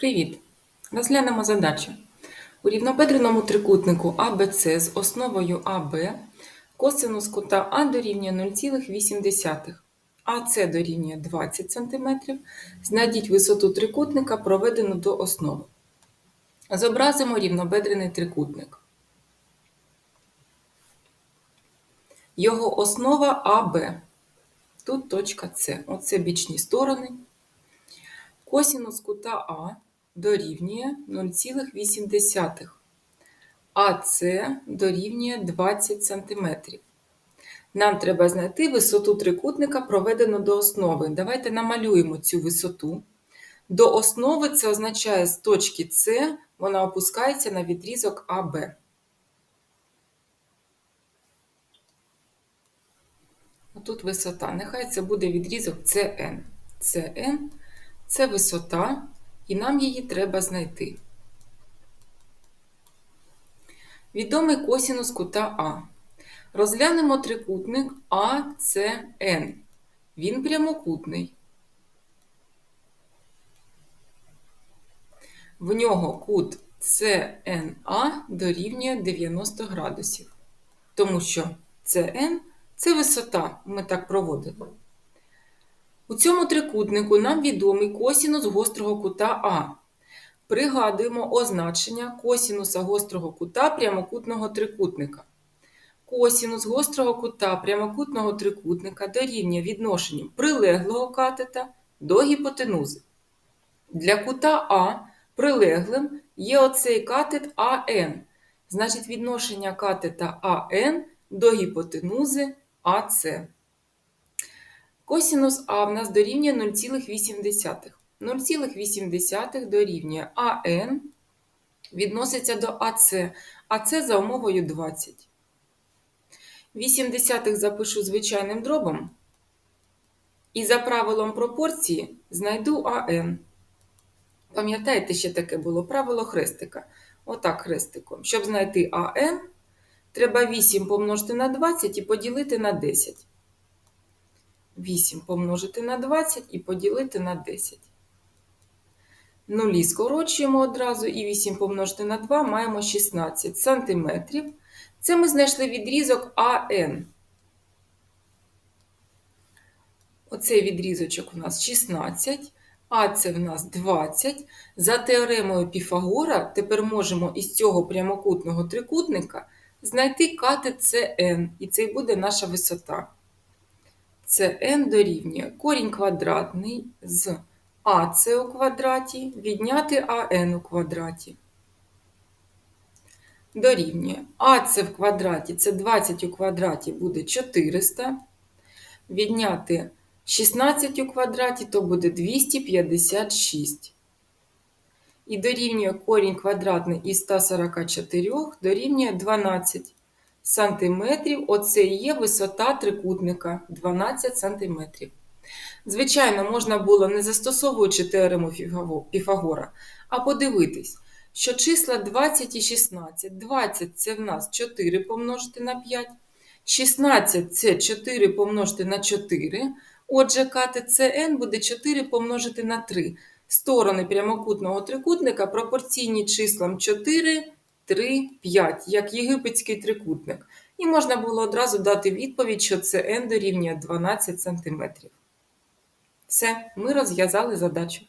Привіт! Розглянемо задачу. У рівнобедреному трикутнику АБЦ з основою АБ косинус кута А дорівнює 0,8, АС дорівнює 20 см. Знайдіть висоту трикутника, проведену до основи. Зобразимо рівнобедрений трикутник. Його основа АБ. Тут точка С. Оце бічні сторони. Косінус кута А дорівнює 0,8, АС дорівнює 20 см. Нам треба знайти висоту трикутника, проведену до основи. Давайте намалюємо цю висоту. До основи це означає з точки С вона опускається на відрізок АБ. Тут висота. Нехай це буде відрізок CN. CN – це висота, і нам її треба знайти. Відомий косінус кута А. Розглянемо трикутник АЦН. Він прямокутний. В нього кут CNA дорівнює 90 градусів, тому що CN – це висота, ми так проводили. У цьому трикутнику нам відомий косінус гострого кута А. Пригадуємо означення косінуса гострого кута прямокутного трикутника. Косінус гострого кута прямокутного трикутника дорівнює відношенню прилеглого катета до гіпотенузи. Для кута А прилеглим є оцей катет АН. Значить, відношення катета АН до гіпотенузи АС. Косінус А в нас дорівнює 0,8. 0,8 дорівнює АН відноситься до АС, АС за умовою 20. 8 десятих запишу звичайним дробом. І за правилом пропорції знайду АН. Пам'ятаєте, ще таке було правило хрестика. Отак хрестиком. Щоб знайти АН, треба 8 помножити на 20 і поділити на 10. 8 помножити на 20 і поділити на 10. Нулі скорочуємо одразу і 8 помножити на 2 маємо 16 см. Це ми знайшли відрізок АН. Оцей відрізочок у нас 16, а це в нас 20. За теоремою Піфагора тепер можемо із цього прямокутного трикутника знайти катет СН, і це буде наша висота. Це n дорівнює корінь квадратний з АС у квадраті відняти АН у квадраті. Дорівнює АС в квадраті це 20 у квадраті буде 400. Відняти 16 у квадраті то буде 256. І дорівнює корінь квадратний із 144 дорівнює 12 сантиметрів. Оце і є висота трикутника 12 сантиметрів. Звичайно, можна було, не застосовуючи теорему Піфагора, а подивитись, що числа 20 і 16. 20 це в нас 4 помножити на 5. 16 це 4 помножити на 4. Отже, СН буде 4 помножити на 3. Сторони прямокутного трикутника пропорційні числам 4, 3, 5, як єгипетський трикутник. І можна було одразу дати відповідь, що це n дорівнює 12 см. Все, ми розв'язали задачу.